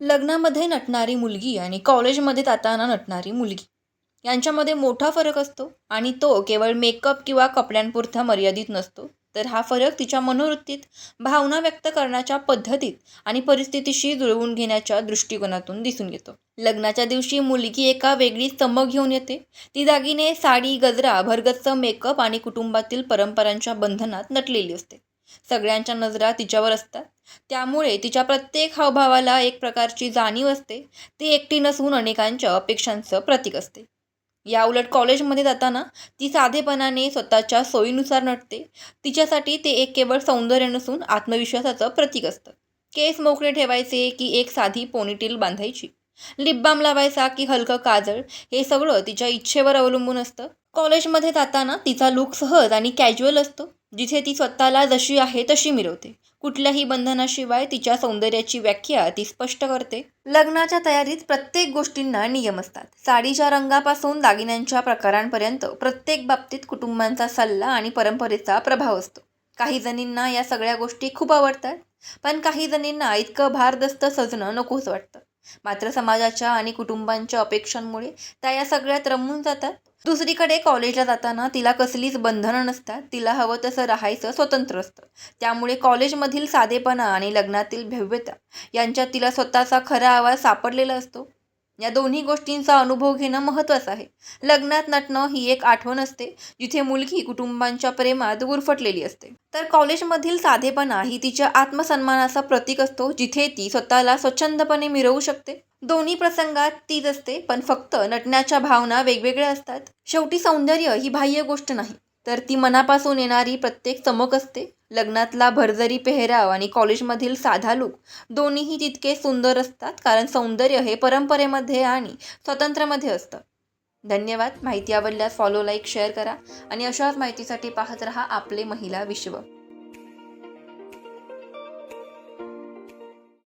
लग्नामध्ये नटणारी मुलगी आणि कॉलेजमध्ये जाताना नटणारी मुलगी. यांच्यामध्ये मोठा फरक असतो आणि तो केवळ मेकअप किंवा कपड्यांपुरता मर्यादित नसतो. तर हा फरक तिच्या मनोवृत्तीत भावना व्यक्त करण्याच्या पद्धतीत आणि परिस्थितीशी जुळवून घेण्याच्या दृष्टिकोनातून दिसून येतो. लग्नाच्या दिवशी मुलगी एका वेगळी चमक घेऊन येते. ती दागिने साडी गजरा भरगच्च मेकअप आणि कुटुंबातील परंपरांच्या बंधनात नटलेली असते. सगळ्यांच्या नजरा तिच्यावर असतात. त्यामुळे तिच्या प्रत्येक हावभावाला एक प्रकारची जाणीव असते. ती एकटी नसून अनेकांच्या अपेक्षांचं प्रतीक असते. या उलट कॉलेजमध्ये जाताना ती साधेपणाने स्वतःच्या सोयीनुसार नटते. तिच्यासाठी ते एक केवळ सौंदर्य नसून आत्मविश्वासाचं प्रतीक असतं. केस मोकळे ठेवायचे की एक साधी पोनीटील बांधायची. लिपबाम लावायचा की हलकं काजळ हे सगळं तिच्या इच्छेवर अवलंबून असतं. कॉलेजमध्ये जाताना तिचा लूक सहज आणि कॅज्युअल असतो. जिथे ती स्वतःला जशी आहे तशी मिरवते. कुठल्याही बंधनाशिवाय तिच्या सौंदर्याची व्याख्या ती स्पष्ट करते. लग्नाच्या तयारीत प्रत्येक गोष्टींना नियम असतात. साडीच्या रंगापासून दागिन्यांच्या प्रकारांपर्यंत प्रत्येक बाबतीत कुटुंबांचा सल्ला आणि परंपरेचा प्रभाव असतो. काही जणींना या सगळ्या गोष्टी खूप आवडतात पण काही जणींना इतकं भारदस्त सजणं नकोच वाटतं. मात्र समाजाच्या आणि कुटुंबांच्या अपेक्षांमुळे त्या या सगळ्यात रमून जातात. दुसरीकडे कॉलेजला जाताना तिला कसलीच बंधनं नसतात. तिला हवं तसं राहायचं स्वतंत्र असतं. त्यामुळे कॉलेजमधील साधेपणा आणि लग्नातील भव्यता यांच्यात तिला स्वतःचा खरा आवाज सापडलेला असतो. या दोन्ही गोष्टींचा अनुभव घेणं महत्त्वाचं आहे. लग्नात नटणं ही एक आठवण असते जिथे मुलगी कुटुंबांच्या प्रेमात गुरफटलेली असते. तर कॉलेजमधील साधेपणा ही तिच्या आत्मसन्मानाचा प्रतीक असतो जिथे ती स्वतःला स्वच्छंदपणे मिरवू शकते. दोन्ही प्रसंगात तीच असते पण फक्त नटण्याच्या भावना वेगवेगळ्या असतात. शेवटी सौंदर्य ही बाह्य गोष्ट नाही तर ती मनापासून येणारी प्रत्येक चमक असते. लग्नातला भरजरी पेहराव आणि कॉलेजमधील साधा लूक दोन्हीही तितके सुंदर असतात कारण सौंदर्य हे परंपरेमध्ये आणि स्वतंत्रमध्ये असतं. धन्यवाद. माहिती आवडल्यास फॉलो लाईक शेअर करा आणि अशाच माहितीसाठी पाहत रहा आपले महिला विश्व.